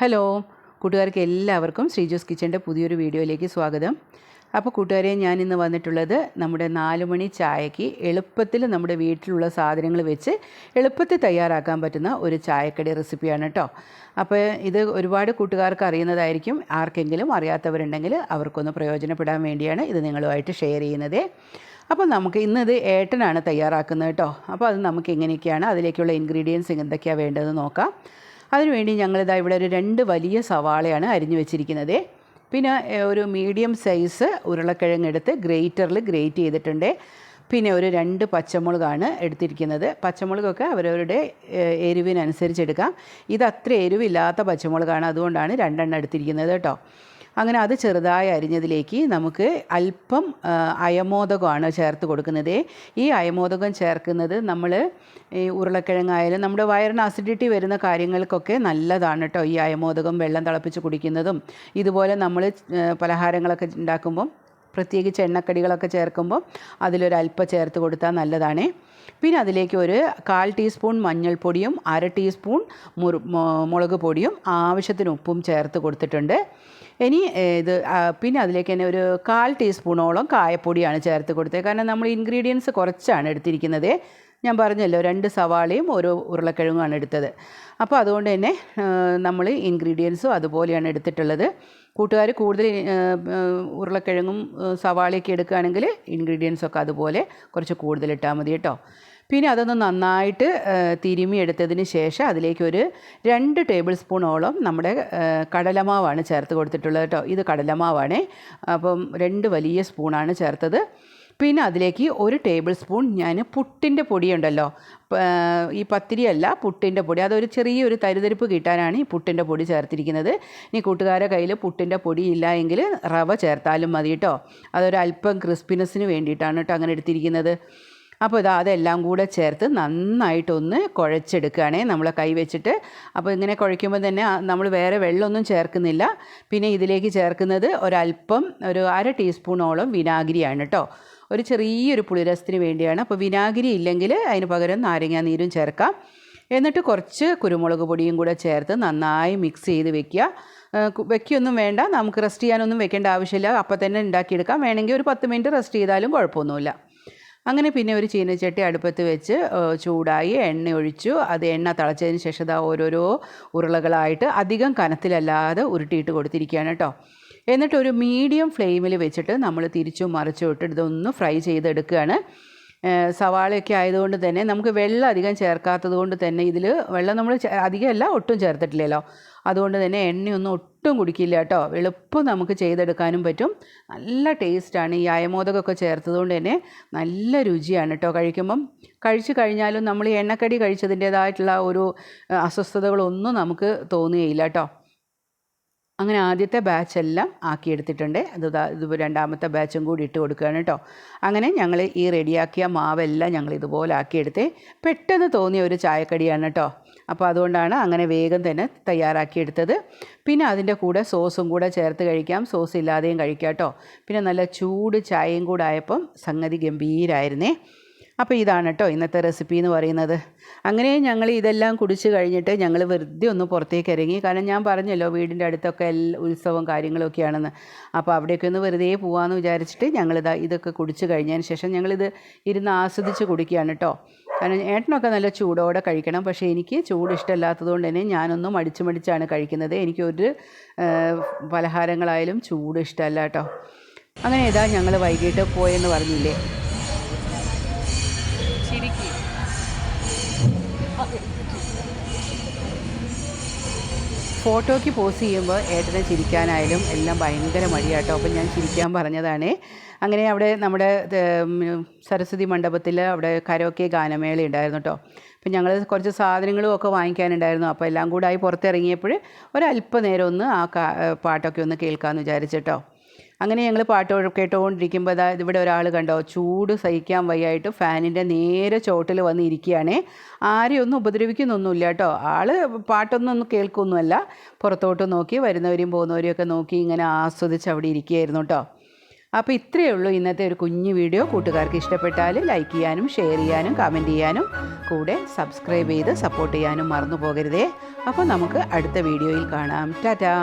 Hello കൂട്ടുകാർക്ക് എല്ലാവർക്കും ശ്രീജോസ് കിച്ചന്റെ പുതിയൊരു വീഡിയോയിലേക്ക് സ്വാഗതം. അപ്പോൾ കൂട്ടുകാരെ ഞാൻ ഇന്ന് വന്നിട്ടുള്ളത് നമ്മുടെ നാല് മണി ചായക്ക് എളുപ്പത്തിൽ നമ്മുടെ വീട്ടിലുള്ള സാധനങ്ങൾ വെച്ച് എളുപ്പത്തിൽ തയ്യാറാക്കാൻ പറ്റുന്ന ഒരു ചായക്കടി റെസിപ്പിയാണ് കേട്ടോ. അപ്പോൾ ഇത് ഒരുപാട് കൂട്ടുകാർക്ക് അറിയുന്നതായിരിക്കും. ആർക്കെങ്കിലും അറിയാത്തവരുണ്ടെങ്കിൽ അവർക്കൊന്ന് പ്രയോജനപ്പെടാൻ വേണ്ടിയാണ് ഇത് നിങ്ങളുമായിട്ട് ഷെയർ ചെയ്യുന്നത്. അപ്പോൾ നമുക്ക് ഇന്നത് ഏട്ടനാണ് തയ്യാറാക്കുന്നത് കേട്ടോ. അപ്പോൾ അത് നമുക്ക് എങ്ങനെയൊക്കെയാണ് അതിലേക്കുള്ള ഇൻഗ്രീഡിയൻസ് എന്തൊക്കെയാണ് വേണ്ടതെന്ന് നോക്കാം. അതിനുവേണ്ടി ഞങ്ങളിതാ ഇവിടെ ഒരു രണ്ട് വലിയ സവാളയാണ് അരിഞ്ഞു വെച്ചിരിക്കുന്നത്. പിന്നെ ഒരു മീഡിയം സൈസ് ഉരുളക്കിഴങ്ങ് എടുത്ത് ഗ്രേറ്ററിൽ ഗ്രേറ്റ് ചെയ്തിട്ടുണ്ട്. പിന്നെ ഒരു രണ്ട് പച്ചമുളകാണ് എടുത്തിരിക്കുന്നത്. പച്ചമുളകൊക്കെ അവരവരുടെ എരിവിനനുസരിച്ച് എടുക്കാം ഇത് അത്ര എരിവില്ലാത്ത പച്ചമുളകാണ് അതുകൊണ്ടാണ് രണ്ടെണ്ണം എടുത്തിരിക്കുന്നത് കേട്ടോ. അങ്ങനെ അത് ചെറുതായി അരിഞ്ഞതിലേക്ക് നമുക്ക് അല്പം അയമോദകമാണ് ചേർത്ത് കൊടുക്കുന്നത്. ഈ അയമോദകം ചേർക്കുന്നത് നമ്മൾ ഈ ഉരുളക്കിഴങ്ങായാലും നമ്മുടെ വയറിന് അസിഡിറ്റി വരുന്ന കാര്യങ്ങൾക്കൊക്കെ നല്ലതാണ് കേട്ടോ ഈ അയമോദകം വെള്ളം തിളപ്പിച്ച് കുടിക്കുന്നതും. ഇതുപോലെ നമ്മൾ പലഹാരങ്ങളൊക്കെ ഉണ്ടാക്കുമ്പം പ്രത്യേകിച്ച് എണ്ണക്കടികളൊക്കെ ചേർക്കുമ്പോൾ അതിലൊരു അല്പം ചേർത്ത് കൊടുത്താൽ നല്ലതാണ്. പിന്നെ അതിലേക്ക് ഒരു കാൽ ടീസ്പൂൺ മഞ്ഞൾപ്പൊടിയും അര ടീസ്പൂൺ മുറു മുളക് പൊടിയും ആവശ്യത്തിന് ഉപ്പും ചേർത്ത് കൊടുത്തിട്ടുണ്ട്. ഇനി ഇത് പിന്നെ അതിലേക്ക് തന്നെ ഒരു കാൽ ടീസ്പൂണോളം കായപ്പൊടിയാണ് ചേർത്ത് കൊടുത്തത്. കാരണം നമ്മൾ ഇൻഗ്രീഡിയൻസ് കുറച്ചാണ് എടുത്തിരിക്കുന്നത്. ഞാൻ പറഞ്ഞല്ലോ രണ്ട് സവാളയും ഒരു ഉരുളക്കിഴങ്ങുമാണ് എടുത്തത്. അപ്പോൾ അതുകൊണ്ട് തന്നെ നമ്മൾ ഇൻഗ്രീഡിയൻസും അതുപോലെയാണ് എടുത്തിട്ടുള്ളത്. കൂട്ടുകാർ കൂടുതൽ ഉരുളക്കിഴങ്ങും സവാളയൊക്കെ എടുക്കുകയാണെങ്കിൽ ഇൻഗ്രീഡിയൻസ് ഒക്കെ അതുപോലെ കുറച്ച് കൂടുതൽ ഇട്ടാൽ മതി കേട്ടോ. പിന്നെ അതൊന്ന് നന്നായിട്ട് തിരുമി എടുത്തതിന് ശേഷം അതിലേക്കൊരു രണ്ട് ടേബിൾ സ്പൂണോളം നമ്മുടെ കടലമാവാണ് ചേർത്ത് കൊടുത്തിട്ടുള്ളത് കേട്ടോ. ഇത് കടലമാവാണേ. അപ്പം രണ്ട് വലിയ സ്പൂണാണ് ചേർത്തത്. പിന്നെ അതിലേക്ക് ഒരു ടേബിൾ സ്പൂൺ ഞാൻ പുട്ടിന്റെ പൊടിയുണ്ടല്ലോ. ഈ പത്തിരിയല്ല പുട്ടിന്റെ പൊടി. അതൊരു ചെറിയൊരു തരിതരിപ്പ് കിട്ടാനാണ് ഈ പുട്ടിന്റെ പൊടി ചേർത്തിരിക്കുന്നത്. ഇനി കൂട്ടുകാരെ കയ്യിൽ പുട്ടിന്റെ പൊടി ഇല്ല എങ്കിൽ റവ ചേർത്താലും മതി കേട്ടോ അതൊരു അല്പം ക്രിസ്പിനെസ്സിന് വേണ്ടിയിട്ടാണ് കേട്ടോ അങ്ങനെ എടുത്തിരിക്കുന്നത്. അപ്പോൾ ഇതാ അതെല്ലാം കൂടെ ചേർത്ത് നന്നായിട്ടൊന്ന് കുഴച്ചെടുക്കുകയാണേ നമ്മളെ കൈ വെച്ചിട്ട്. അപ്പോൾ ഇങ്ങനെ കുഴയ്ക്കുമ്പോൾ തന്നെ നമ്മൾ വേറെ വെള്ളമൊന്നും ചേർക്കുന്നില്ല. പിന്നെ ഇതിലേക്ക് ചേർക്കുന്നത് ഒരല്പം ഒരു അര ടീസ്പൂണോളം വിനാഗിരിയാണ് കേട്ടോ ഒരു ചെറിയൊരു പുളിരസത്തിന് വേണ്ടിയാണ്. അപ്പോൾ വിനാഗിരി ഇല്ലെങ്കിൽ അതിന് പകരം നാരങ്ങാ നീരും ചേർക്കാം. എന്നിട്ട് കുറച്ച് കുരുമുളക് പൊടിയും കൂടെ ചേർത്ത് നന്നായി മിക്സ് ചെയ്ത് വെക്കുക. വെക്കൊന്നും വേണ്ട. നമുക്ക് റെസ്റ്റ് ചെയ്യാനൊന്നും വെക്കേണ്ട ആവശ്യമില്ല. അപ്പം തന്നെ ഉണ്ടാക്കിയെടുക്കാം. വേണമെങ്കിൽ ഒരു പത്ത് മിനിറ്റ് റെസ്റ്റ് ചെയ്താലും കുഴപ്പമൊന്നുമില്ല. അങ്ങനെ പിന്നെ ഒരു ചീനച്ചട്ടി അടുപ്പത്ത് വെച്ച് ചൂടായി എണ്ണ ഒഴിച്ചു. അത് എണ്ണ തിളച്ചതിന് ശേഷം ഓരോരോ ഉരുളകളായിട്ട് അധികം കനത്തിലല്ലാതെ ഉരുട്ടിയിട്ട് കൊടുത്തിരിക്കുകയാണ് കേട്ടോ. എന്നിട്ട് ഒരു മീഡിയം ഫ്ലെയിമിൽ വെച്ചിട്ട് നമ്മൾ തിരിച്ചും മറിച്ചും ഇട്ട് ഇതൊന്ന് ഫ്രൈ ചെയ്തെടുക്കുകയാണ്. സവാളയൊക്കെ ആയതുകൊണ്ട് തന്നെ നമുക്ക് വെള്ളം അധികം ചേർക്കാത്തത് കൊണ്ട് തന്നെ ഇതിൽ വെള്ളം നമ്മൾ അധികമല്ല ഒട്ടും ചേർത്തിട്ടില്ലല്ലോ. അതുകൊണ്ട് തന്നെ എണ്ണയൊന്നും ഒട്ടും കുടിക്കില്ല കേട്ടോ. എളുപ്പം നമുക്ക് ചെയ്തെടുക്കാനും പറ്റും. നല്ല ടേസ്റ്റാണ്. ഈ അയമോദകമൊക്കെ ചേർത്തതുകൊണ്ട് തന്നെ നല്ല രുചിയാണ് കേട്ടോ കഴിക്കുമ്പം. കഴിച്ചു കഴിഞ്ഞാലും നമ്മൾ എണ്ണക്കടി കഴിച്ചതിന്റേതായിട്ടുള്ള ഒരു അസ്വസ്ഥതകളൊന്നും നമുക്ക് തോന്നുകയില്ല കേട്ടോ. അങ്ങനെ ആദ്യത്തെ ബാച്ച് എല്ലാം ആക്കിയെടുത്തിട്ടുണ്ട്. അത് ഇത് രണ്ടാമത്തെ ബാച്ചും കൂടി ഇട്ട് കൊടുക്കുകയാണ് കേട്ടോ അങ്ങനെ ഞങ്ങൾ ഈ റെഡിയാക്കിയ മാവെല്ലാം ഞങ്ങൾ ഇതുപോലെ ആക്കിയെടുത്ത് പെട്ടെന്ന് തോന്നിയ ഒരു ചായക്കടിയാണ് കേട്ടോ അപ്പോൾ അതുകൊണ്ടാണ് അങ്ങനെ വേഗം തന്നെ തയ്യാറാക്കിയെടുത്തത്. പിന്നെ അതിന്റെ കൂടെ സോസും കൂടെ ചേർത്ത് കഴിക്കാം. സോസ് ഇല്ലാതെയും കഴിക്കാം കേട്ടോ പിന്നെ നല്ല ചൂട് ചായയും കൂടെ ആയപ്പം സംഗതി ഗംഭീരായിരുന്നേ. അപ്പോൾ ഇതാണ് കേട്ടോ ഇന്നത്തെ റെസിപ്പി എന്ന് പറയുന്നത്. അങ്ങനെ ഞങ്ങൾ ഇതെല്ലാം കുടിച്ച് കഴിഞ്ഞിട്ട് ഞങ്ങൾ വെറുതെ ഒന്ന് പുറത്തേക്ക് ഇറങ്ങി. കാരണം ഞാൻ പറഞ്ഞല്ലോ വീടിന്റെ അടുത്തൊക്കെ എല്ലാ ഉത്സവവും കാര്യങ്ങളൊക്കെയാണെന്ന്. അപ്പോൾ അവിടെയൊക്കെ ഒന്ന് വെറുതെ പോകാമെന്ന് വിചാരിച്ചിട്ട് ഇതാ ഇതൊക്കെ കുടിച്ച് കഴിഞ്ഞതിന് ശേഷം ഞങ്ങളിത് ഇരുന്ന് ആസ്വദിച്ച് കുടിക്കുകയാണ് കേട്ടോ കാരണം ഏട്ടനൊക്കെ നല്ല ചൂടോടെ കഴിക്കണം. പക്ഷേ എനിക്ക് ചൂട് ഇഷ്ടമല്ലാത്തതുകൊണ്ട് തന്നെ ഞാനൊന്നും മടിച്ച് മടിച്ചാണ് കഴിക്കുന്നത്. എനിക്കൊരു പലഹാരങ്ങളായാലും ചൂട് ഇഷ്ടമല്ല കേട്ടോ അങ്ങനെ ഇതാ ഞങ്ങൾ വൈകിട്ട് പോയെന്ന് പറഞ്ഞില്ലേ? ശരിക്കും. ഫോട്ടോയ്ക്ക് പോസ് ചെയ്യുമ്പോൾ ഏട്ടനെ ചിരിക്കാനായാലും എല്ലാം ഭയങ്കര മടിയാട്ടോ. അപ്പം ഞാൻ ചിരിക്കാൻ പറഞ്ഞതാണേ. അങ്ങനെ അവിടെ നമ്മുടെ സരസ്വതി മണ്ഡപത്തിൽ അവിടെ കരോക്കെ ഗാനമേള ഉണ്ടായിരുന്നു കേട്ടോ അപ്പം ഞങ്ങൾ കുറച്ച് സാധനങ്ങളും ഒക്കെ വാങ്ങിക്കാനുണ്ടായിരുന്നു. അപ്പോൾ എല്ലാം കൂടെ ആയി പുറത്തിറങ്ങിയപ്പോൾ ഒരല്പനേരം ഒന്ന് ആ പാട്ടൊക്കെ ഒന്ന് കേൾക്കാമെന്ന് വിചാരിച്ചിട്ടോ അങ്ങനെ ഞങ്ങൾ പാട്ട് കേട്ടുകൊണ്ടിരിക്കുമ്പോൾ അതാ ഇവിടെ ഒരാൾ കണ്ടോ ചൂട് സഹിക്കാൻ വയ്യായിട്ട് ഫാനിന്റെ നേരെ ചോട്ടിൽ വന്ന് ഇരിക്കുകയാണേ. ആരെയും ഒന്നും ഉപദ്രവിക്കുന്നൊന്നുമില്ല കേട്ടോ. ആൾ പാട്ടൊന്നും ഒന്നും കേൾക്കൊന്നുമല്ല. പുറത്തോട്ട് നോക്കി വരുന്നവരും പോകുന്നവരും ഒക്കെ നോക്കി ഇങ്ങനെ ആസ്വദിച്ച് അവിടെ ഇരിക്കുകയായിരുന്നു കേട്ടോ. അപ്പോൾ ഇത്രയേ ഉള്ളൂ ഇന്നത്തെ ഒരു കുഞ്ഞു വീഡിയോ. കൂട്ടുകാർക്ക് ഇഷ്ടപ്പെട്ടാൽ ലൈക്ക് ചെയ്യാനും ഷെയർ ചെയ്യാനും കമന്റ് ചെയ്യാനും കൂടെ സബ്സ്ക്രൈബ് ചെയ്ത് സപ്പോർട്ട് ചെയ്യാനും മറന്നു പോകരുതേ. അപ്പോൾ നമുക്ക് അടുത്ത വീഡിയോയിൽ കാണാം. ടാറ്റാ!